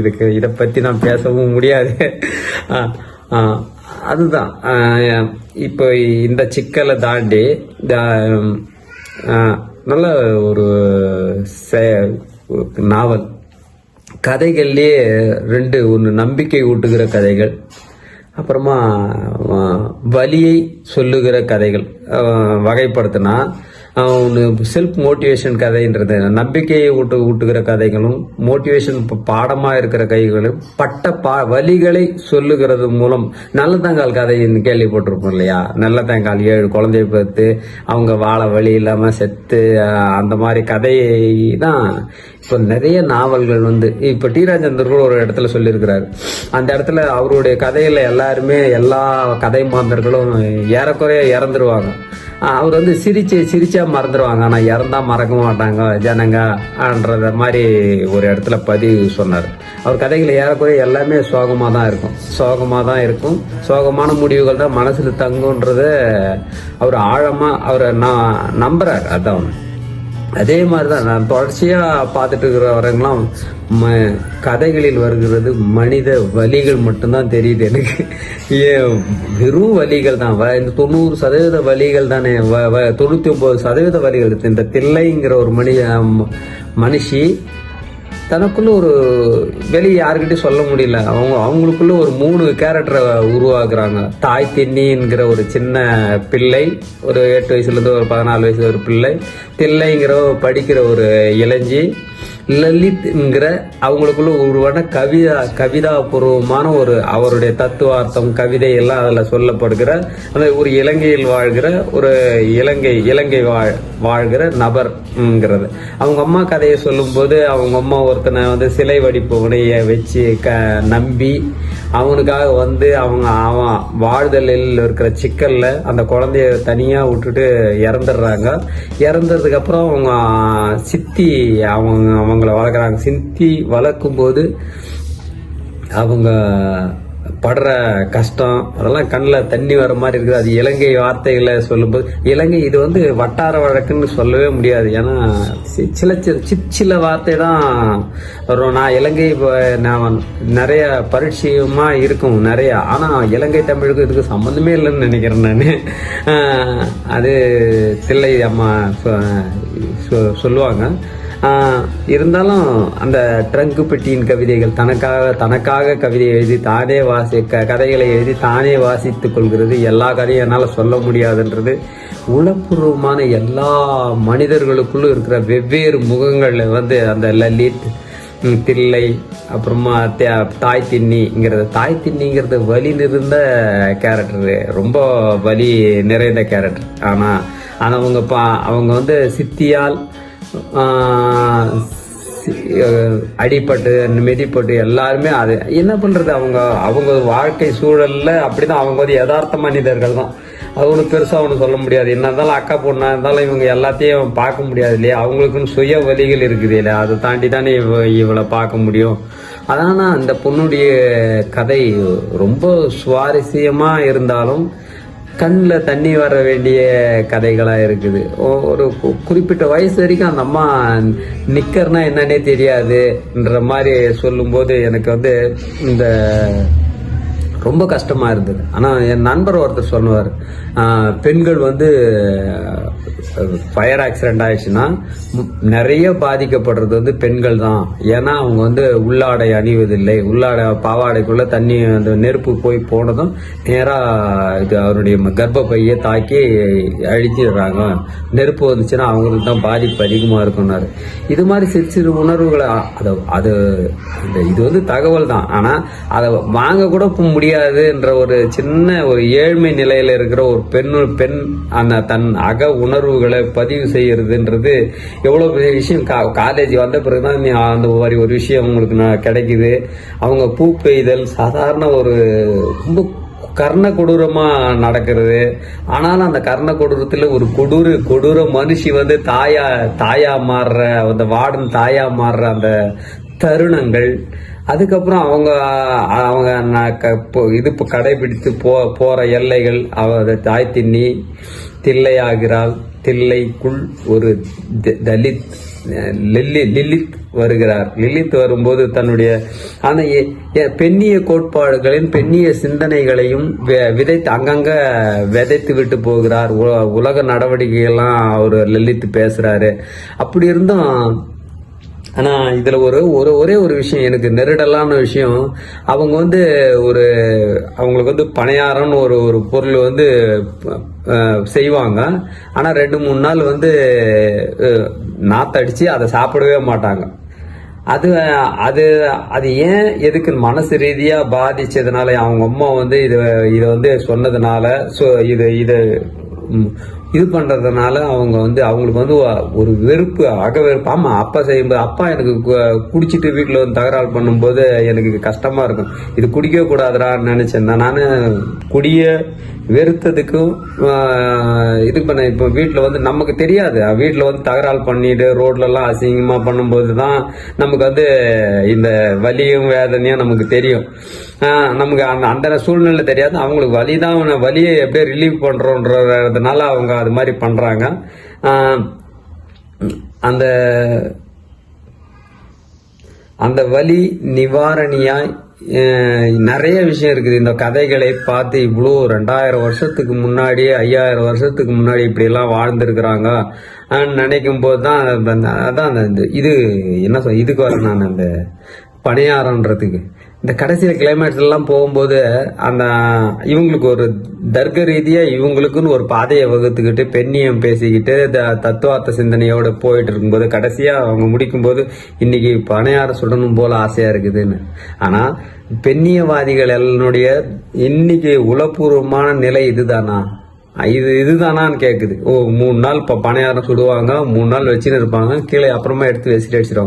இதுக்கு இதை பற்றி நான் பேசவும் முடியாது. அதுதான். இப்போ இந்த சிக்கலை தாண்டி நல்ல ஒரு நாவல். கதைகள்லேயே ரெண்டு ஒன்று நம்பிக்கை ஊட்டுகிற கதைகள் அப்புறமா வலியை சொல்லுகிற கதைகள் வகைப்படுத்தினா செல்ஃப் மோட்டிவேஷன் கதைன்றது. நம்பிக்கையை ஊட்டு ஊட்டுகிற கதைகளும் மோட்டிவேஷன் பாடமாக இருக்கிற கைகளும் பட்ட பா வழிகளை சொல்லுகிறது மூலம் நல்லதங்கால் கதை கேள்விப்பட்டிருப்போம் இல்லையா? நல்லதங்கால் ஏழு குழந்தைய பார்த்து அவங்க வாழ வழி இல்லாமல் செத்து அந்த மாதிரி கதையை தான் இப்போ நிறைய நாவல்கள் வந்து இப்போ டி ராஜேந்தர் கூட ஒரு இடத்துல சொல்லியிருக்கிறாரு. அந்த இடத்துல அவருடைய கதையில் எல்லாருமே எல்லா கதை மாந்தர்களும் ஏறக்குறைய இறந்துருவாங்க. அவர் வந்து சிரிச்சு சிரிச்சா மறந்துடுவாங்க ஆனால் இறந்தா மறக்க மாட்டாங்க ஜனங்கன்றத மாதிரி ஒரு இடத்துல பதிவு சொன்னார். அவர் கதைகள் ஏறக்குறைய எல்லாமே சோகமாக தான் இருக்கும். சோகமாக தான் இருக்கும். சோகமான முடிவுகள் தான் மனசில் தங்குன்றது அவர் ஆழமாக அவரை நான் நம்புகிறார் அதான் அதே மாதிரி தான் நான் தொடர்ச்சியாக பார்த்துட்டு இருக்கிறவரெல்லாம் ம கதைகளில் வருகிறது மனித வலிகள் மட்டும்தான் தெரியுது எனக்கு. ஏன் வெறும் வலிகள் தான். வ- இந்த தொண்ணூறு சதவீத வலிகள் தானே. வ- தொண்ணூற்றி ஒம்பது சதவீத வலிகள். இந்த தில்லைங்கிற ஒரு மனித ம- மனுஷி தனக்குள்ள ஒரு வெளியே யாருக்கிட்டையும் சொல்ல முடியல. அவங்க அவங்களுக்குள்ள ஒரு மூணு கேரக்டரை உருவாக்குறாங்க. தாய் தின்னிங்கிற ஒரு சின்ன பிள்ளை ஒரு எட்டு வயசுலேருந்து ஒரு பதினாலு வயசு ஒரு பிள்ளை தில்லைங்கிற படிக்கிற ஒரு இளைஞ்சி லலித்ங்கிற அவங்களுக்குள்ள உருவான கவிதா கவிதாபூர்வமான ஒரு அவருடைய தத்துவார்த்தம் கவிதை எல்லாம் அதில் சொல்லப்படுகிற அந்த ஒரு இலங்கையில் வாழ்கிற ஒரு இலங்கை இலங்கை வாழ் வாழ்கிற நபர்ங்கிறது. அவங்க அம்மா கதையை சொல்லும்போது அவங்க அம்மா ஒருத்தனை வந்து சிலை வடிப்பவனைய வச்சு க நம்பி அவனுக்காக வந்து அவங்க அவன் வாழ்தலில் இருக்கிற சிக்கலில் அந்த குழந்தைய தனியாக விட்டுட்டு இறந்துடுறாங்க. இறந்ததுக்கப்புறம் அவங்க சித்தி அவங்க அவங்கள வளர்க்குறாங்க. சித்தி வளர்க்கும்போது அவங்க படுற கஷ்டம் அதெல்லாம் கண்ணில் தண்ணி வர மாதிரி இருக்குது. அது இலங்கை வார்த்தைகளை சொல்லும்போது இலங்கை இது வந்து வட்டார வழக்குன்னு சொல்லவே முடியாது. ஏன்னா சி- சில சில சி- சில வார்த்தை தான் வரும். நான் இலங்கை நான் நிறைய பரிட்சயமாக இருக்கும் நிறையா. ஆனால் இலங்கை தமிழுக்கும் இதுக்கு சம்மந்தமே இல்லைன்னு நினைக்கிறேன் நான். அது தில்லை அம்மா சொ- சொல்லுவாங்க. இருந்தாலும் அந்த ட்ரங்கு பெட்டியின் கவிதைகள் தனக்காக தனக்காக கவிதை எழுதி தானே வாசி க கதைகளை எழுதி தானே வாசித்து கொள்கிறது. எல்லா கதையும் என்னால் சொல்ல முடியாதுன்றது உளப்பூர்வமான எல்லா மனிதர்களுக்குள்ளும் இருக்கிற வெவ்வேறு முகங்களில் வந்து அந்த லலித் தில்லை அப்புறமா தாய் தின்னிங்கிறது தாய் தின்னிங்கிறது வலி நிறைந்த கேரக்டரு ரொம்ப வலி நிறைந்த கேரக்டர் ஆனால் ஆனால் அவங்க பா அவங்க வந்து சித்தியால் அடிப்பட்டு சி- மிதிப்பட்டு எல்லாருமே அது. என்ன பண்ணுறது அவங்க அவங்க வாழ்க்கை சூழலில் அப்படி தான் அவங்க வந்து யதார்த்த மனிதர்கள் தான். அது ஒன்றும் பெருசாக ஒன்றும் சொல்ல முடியாது. என்ன இருந்தாலும் அக்கா பொண்ணாக இருந்தாலும் இவங்க எல்லாத்தையும் பார்க்க முடியாது இல்லையா? அவங்களுக்குன்னு சுய வழிகள் இருக்குது இல்லையா? அதை தாண்டி தானே இவ இவளை பார்க்க முடியும். அதனால் அந்த பொண்ணுடைய கதை ரொம்ப சுவாரஸ்யமாக இருந்தாலும் கண்ணில் தண்ணி வர வேண்டிய கதைகளாக இருக்குது. ஒரு குறிப்பிட்ட வயசு வரைக்கும் அந்த அம்மா நிக்கர்னா என்னன்னே தெரியாதுன்ற மாதிரி சொல்லும்போது எனக்கு வந்து இந்த ரொம்ப கஷ்டமாக இருந்தது. ஆனால் என் நண்பர் ஒருத்தர் சொன்னார் பெண்கள் வந்து ஃபயர் ஆக்சிடெண்ட் ஆயிடுச்சுன்னா நிறைய பாதிக்கப்படுறது வந்து பெண்கள் தான். ஏன்னா அவங்க வந்து உள்ளாடை அணிவதில்லை. உள்ளாடை பாவாடைக்குள்ளே தண்ணி அந்த நெருப்பு போய் போனதும் நேராக இது அவருடைய ம- கர்ப்பப்பையை தாக்கி அழிச்சிடுறாங்க. நெருப்பு வந்துச்சுன்னா அவங்களுக்கு தான் பாதிப்பு அதிகமாக இருக்கும்னாரு. இது மாதிரி சிறு சிறு உணர்வுகளை அதை அது அது இது வந்து தகவல் தான். ஆனால் அதை வாங்க கூட முடியும் முடியாதுன்ற ஒரு சின்ன ஒரு ஏழ்மை நிலையில இருக்கிற ஒரு பெண் பெண் அந்த தன் அக உணர்வுகளை பதிவு செய்யறதுன்றது எவ்வளவு பெரிய விஷயம். கா- காலேஜ் வந்த பிறகுதான் நீ அந்த மாதிரி ஒரு விஷயம் உங்களுக்கு நான் கிடைக்குது. அவங்க பூ பெய்தல் சாதாரண ஒரு ரொம்ப கர்ண கொடூரமா நடக்கிறது. ஆனாலும் அந்த கர்ண கொடூரத்தில் ஒரு கொடூர கொடூர மனுஷி வந்து தாயா தாயா மாறுற அந்த வார்டன் தாயா மாறுற அந்த தருணங்கள் அதுக்கப்புறம் அவங்க அவங்க க- இது இப்போ கடைபிடித்து போ போகிற எல்லைகள் அவ தாய் தின்னி தில்லையாகிறாள். தில்லைக்குள் ஒரு தலித் லில்லி லில்லித் வருகிறார். லில்லித் வரும்போது தன்னுடைய ஆனால் பெண்ணிய கோட்பாடுகளின் பெண்ணிய சிந்தனைகளையும் வி- விதைத்து அங்கங்கே விதைத்து விட்டு போகிறார். உ- உலக நடவடிக்கைகள்லாம் அவர் லில்லித் பேசுகிறாரு அப்படி இருந்தும் ஆனால் இதில் ஒரு ஒரு ஒரே ஒரு விஷயம் எனக்கு நெருடலான விஷயம். அவங்க வந்து ஒரு அவங்களுக்கு வந்து பணியாரம்னு ஒரு ஒரு பொருள் வந்து செய்வாங்க. ஆனால் ரெண்டு மூணு நாள் வந்து நாத்தடிச்சு அதை சாப்பிடவே மாட்டாங்க. அது அது அது ஏன் எதுக்கு மனசு ரீதியாக பாதிச்சதுனால அவங்க அம்மா வந்து இது இதை வந்து சொன்னதுனால ஸோ இது இது இது பண்ணுறதுனால அவங்க வந்து அவங்களுக்கு வந்து ஒரு வெறுப்பு அக வெறுப்பு. ஆமாம் அப்பா செய்யும்போது அப்பா எனக்கு கு- குடிச்சிட்டு வீட்டில் வந்து தகராறு பண்ணும்போது எனக்கு கஷ்டமாக இருக்கும். இது குடிக்கக்கூடாதுடான்னு கூடாதுடான்னு நான் குடிய வெறுத்ததுக்கும் இது பண்ண இப்போ வீட்டில் வந்து நமக்கு தெரியாது. வீட்டில் வந்து தகராறு பண்ணிட்டு ரோட்லலாம் அசிங்கமாக பண்ணும்போது தான் நமக்கு வந்து இந்த வலியும் வேதனையும் நமக்கு தெரியும். நமக்கு அந்த அந்த சூழ்நிலை தெரியாது. அவங்களுக்கு வலி தான் வலியை எப்படியே ரிலீவ் பண்ணுறோன்றதுனால அவங்க அது மாதிரி பண்ணுறாங்க அந்த அந்த வலி நிவாரணியாய் நிறைய விஷயம் இருக்குது. இந்த கதைகளை பார்த்து இவ்வளோ ரெண்டாயிரம் வருஷத்துக்கு முன்னாடி ஐயாயிரம் வருஷத்துக்கு முன்னாடி இப்படிலாம் வாழ்ந்துருக்குறாங்க. நினைக்கும் போது தான் அந்த- அதான் அந்த இந்த- இது என்ன சொல் இதுக்கு வரேன் நான் அந்த பணியாரன்றதுக்கு. இந்த கடைசியில் கிளைமேக்ஸ்லாம் போகும்போது அந்த இவங்களுக்கு ஒரு தர்க்க ரீதியாக இவங்களுக்குன்னு ஒரு பாதையை வகுத்துக்கிட்டு பெண்ணியம் பேசிக்கிட்டு த- தத்துவார்த்த சிந்தனையோடு போயிட்டு இருக்கும்போது கடைசியாக அவங்க முடிக்கும்போது இன்றைக்கி பணியாரம் சுடணும் போல் ஆசையாக இருக்குதுன்னு. ஆனால் பெண்ணியவாதிகள் என்னுடைய இன்னைக்கு உளப்பூர்வமான நிலை இதுதானா? இது இதுதானான்னு கேட்குது ஓ மூணு நாள் இப்போ பணியாரம் சுடுவாங்க மூணு நாள் வச்சுன்னு இருப்பாங்க கீழே அப்புறமா எடுத்து வச்சுட்டு அடிச்சிருவாங்க